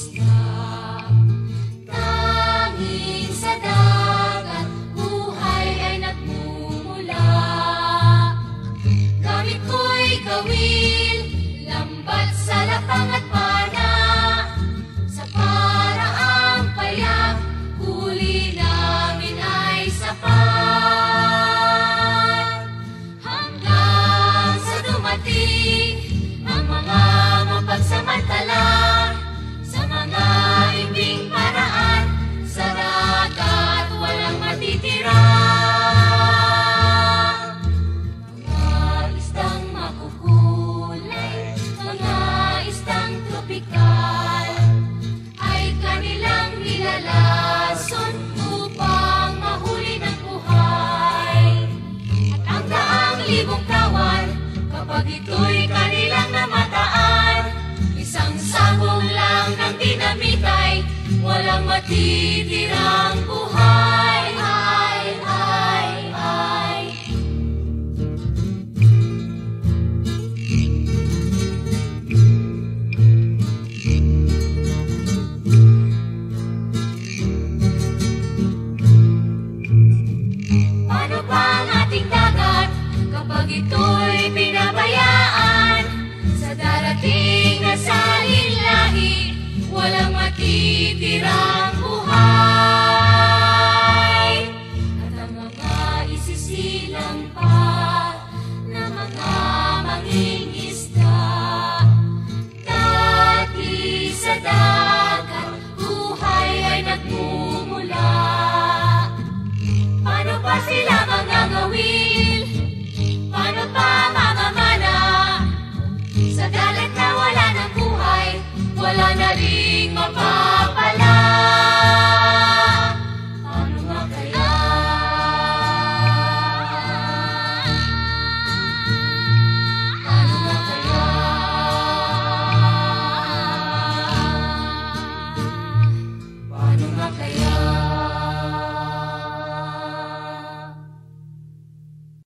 Christmas. natitirang buhay ay ay ay. Paano ba ang ating dagat kapag ito'y pinabayaan? Sa walang matitirang